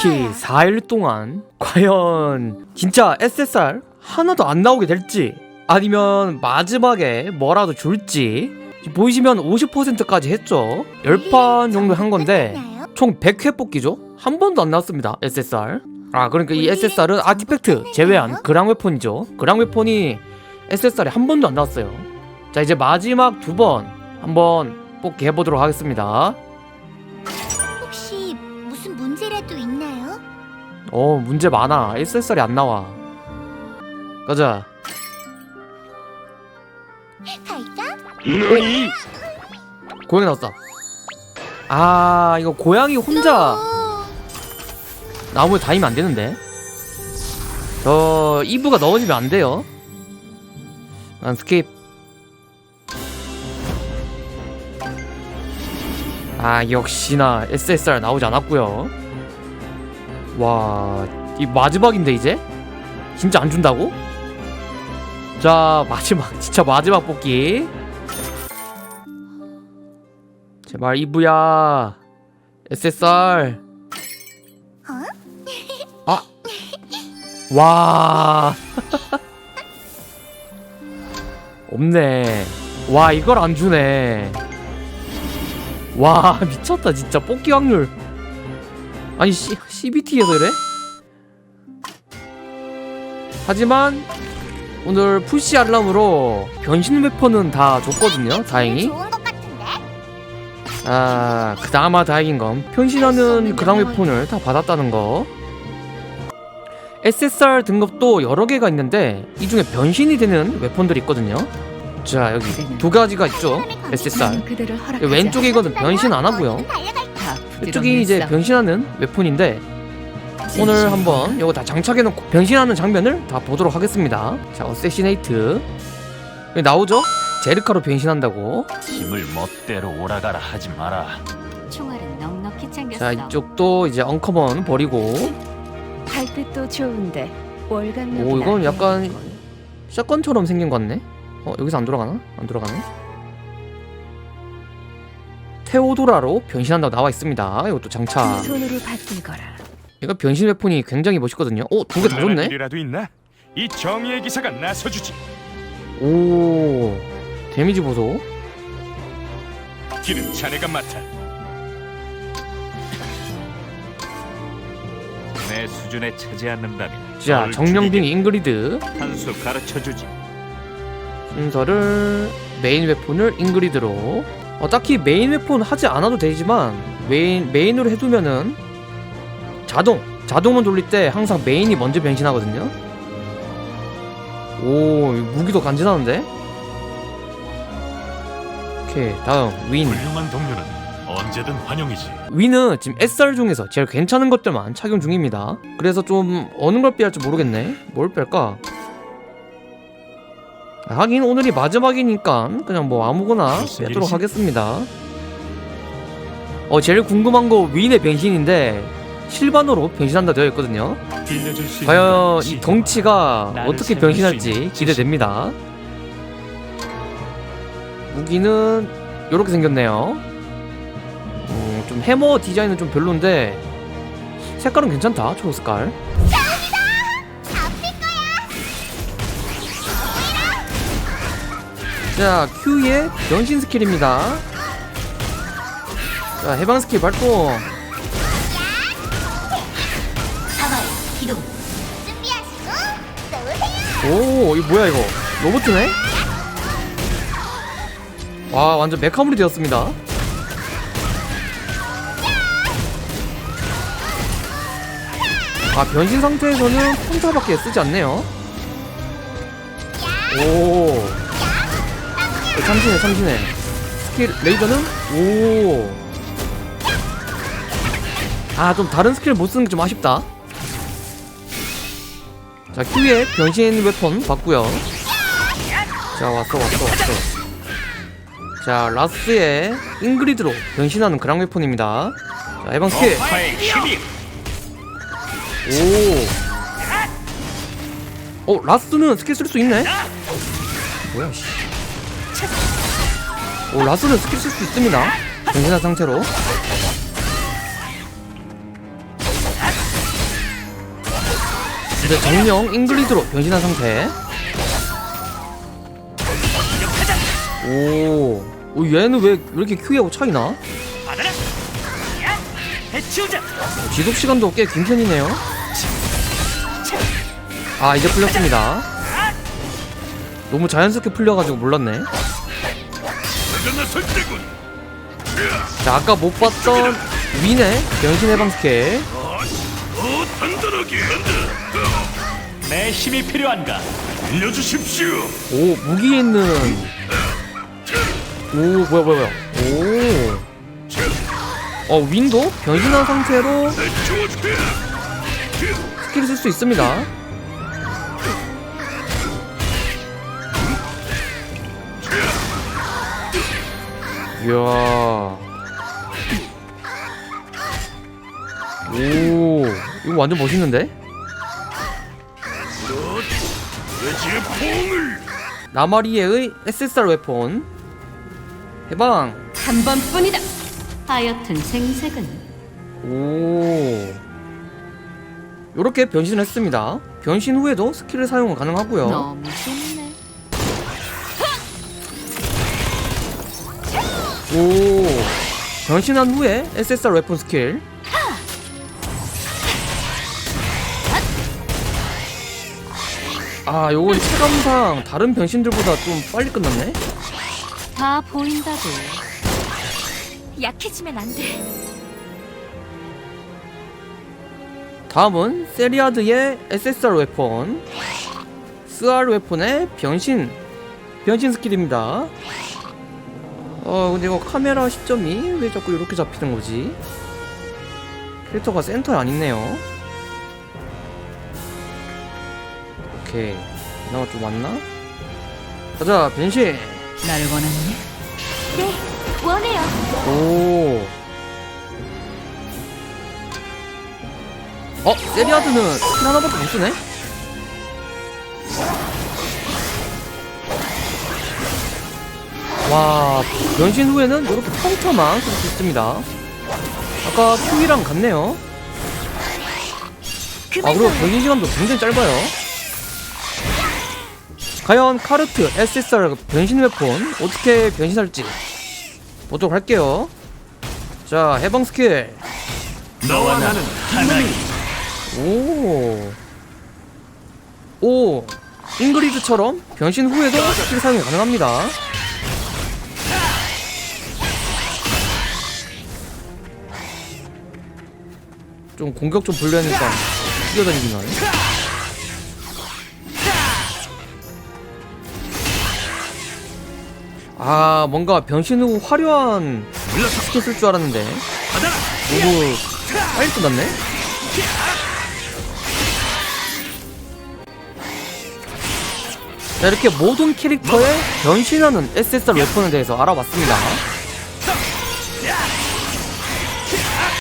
GT 4일 동안 과연 진짜 SSR 하나도 안 나오게 될지 아니면 마지막에 뭐라도 줄지 보이시면 50%까지 했죠. 10판 정도 한 건데 총 100회 뽑기죠? 한 번도 안 나왔습니다 SSR 아 그러니까 이 SSR은 아티팩트 제외한 그랑 웨폰이죠. 그랑 웨폰이 SSR에 한 번도 안 나왔어요. 자 이제 마지막 두 번 한번 뽑기 해보도록 하겠습니다 어 문제 많아. SSR이 안 나와. 가자. 갈까? 고양이 나왔다. 아 이거 고양이 혼자 너. 나무에 다니면 안 되는데. 저 이브가 넣어지면 안 돼요. 난 스킵. 아 역시나 SSR 나오지 않았고요 와 이 마지막인데 이제 진짜 안 준다고? 자 마지막 진짜 마지막 뽑기 제발 이브야 SSR 아. 와. 없네. 와, 이걸 안 주네. 와, 미쳤다, 진짜. 뽑기 확률. 아니, C, CBT에서 이래? 하지만, 오늘 푸시 알람으로 변신 웨폰은 다 줬거든요, 다행히. 아, 그나마 다행인 건 변신하는 그랑 웨폰을 다 받았다는 거. SSR 등급도 여러 개가 있는데 이 중에 변신이 되는 웨폰들이 있거든요. 자, 여기 두 가지가 있죠. SSR. 왼쪽에 이거는 변신 안 하고요. 이쪽이 이제 변신하는 웨폰인데 오늘 한번 이거 다 장착해 놓고 변신하는 장면을 다 보도록 하겠습니다. 자, 어세시네이트. 여기 나오죠? 제르카로 변신한다고. 힘을 멋대로 오라가라 하지 마라. 총알은 넉넉히 챙겼어. 자, 이쪽도 이제 언커먼 버리고 달빛도 좋은데 월간 오, 이건 약간 샷건처럼 생긴 것 같네. 어 여기서 안 돌아가나? 안 돌아가네. 테오도라로 변신한다고 나와 있습니다. 이것도 장착. 손으로 받들 거라. 이거 변신 웨폰이 굉장히 멋있거든요. 오, 두 개다 좋네. 일이라도 있나? 이 정의의 기사가 나서주지. 오, 데미지 보소. 길은 자네가 맡아. 내 수준에 차지 않는다면 자, 정령빙 잉그리드 한수 가르쳐주지. 순서를 메인 웨폰을 잉그리드로. 어, 딱히 메인 웨폰 하지 않아도 되지만 메인 메인으로 해두면은 자동 자동은 돌릴 때 항상 메인이 먼저 변신하거든요. 오, 이 무기도 간지나는데? 오케이, 다음 윈. 훌륭한 동료는 언제든 환영이지. 윈은 지금 SR 중에서 제일 괜찮은 것들만 착용 중입니다. 그래서 좀 어느 걸 뺄지 모르겠네. 뭘 뺄까? 아, 하긴 오늘이 마지막이니까 그냥 뭐 아무거나 빼도록? 하겠습니다. 어 제일 궁금한 거 윈의 변신인데 실반으로 변신한다 되어 있거든요. 과연 이 덩치가 어떻게 변신할지 기대됩니다. 무기는 이렇게 생겼네요. 어, 좀 해머 디자인은 좀 별론데 색깔은 괜찮다 초록 색깔. 자 Q의 변신 스킬입니다. 자 해방 스킬 발동. 오, 이거 뭐야 이거? 로봇이네? 와, 완전 메카물이 되었습니다. 아, 변신 상태에서는 평타밖에 쓰지 않네요. 오. 어, 참신해, 참신해. 스킬, 레이저는? 오. 아, 좀 다른 스킬 못 쓰는 게 좀 아쉽다. 자, Q의 변신 웨폰 봤고요. 자, 왔어, 왔어, 왔어. 자, 라스의 잉그리드로 변신하는 그랑 웨폰입니다. 자, 해방 스킬. 오. 어, 라스는 스킬 쓸 수 있네? 뭐야, 씨. 오, 라스는 스킬 쓸수 있습니다. 변신한 상태로. 이제 정령 잉글리드로 변신한 상태. 오, 오 얘는 왜, 왜 이렇게 Q하고 차이나? 지속 시간도 꽤 긴 편이네요. 아 이제 풀렸습니다. 너무 자연스럽게 풀려가지고 몰랐네. 내가 나설 때군. 자 아까 못 봤던 윈의 변신 해방 스킬. 어, 단단하게. 내 힘이 필요한가? 알려주십시오. 오 무기에 있는. 오 뭐야 뭐야 뭐야. 오. 어 윈도 변신한 상태로 스킬을 쓸수 있습니다. 이야. 오, 이거 완전 멋있는데? 나마리에의 SSR 웨폰 해방. 한 번뿐이다. 하여튼 생색은 오. 요렇게 변신을 했습니다. 변신 후에도 스킬을 사용 가능하고요. 너무. 오. 변신한 후에 SSR 웨폰 스킬. 아, 요건 체감상 다른 변신들보다 좀 빨리 끝났네. 다 보인다고. 약해지면 안 돼. 다음은 세리아드의 SSR 웨폰. 스알 웨폰의 변신. 변신 스킬입니다. 어, 근데 이거 카메라 시점이 왜 자꾸 이렇게 잡히는 거지? 캐릭터가 센터에 안 있네요. 오케이. 그나마 좀 왔나? 가자, 변신! 날 원하니? 네, 원해요. 오. 어, 세리아드는 스킬 하나밖에 못 쓰네? 와, 변신 후에는 이렇게 펑터만 쓸 수 있습니다. 아까 Q이랑 같네요. 아, 그리고 변신 시간도 굉장히 짧아요. 과연 카르트 SSR 변신 웨폰 어떻게 변신할지 보도록 할게요. 자, 해방 스킬. 너와 나는 하나이. 오. 오. 잉그리드처럼 변신 후에도 스킬 사용이 가능합니다. 좀 공격 좀 불려니까 뛰어다니긴 하네. 아, 뭔가 변신 후 화려한 스킬 쓸 줄 알았는데 너무 빨리 끝났네? 자, 이렇게 모든 캐릭터의 변신하는 SSR 웨폰에 대해서 알아봤습니다.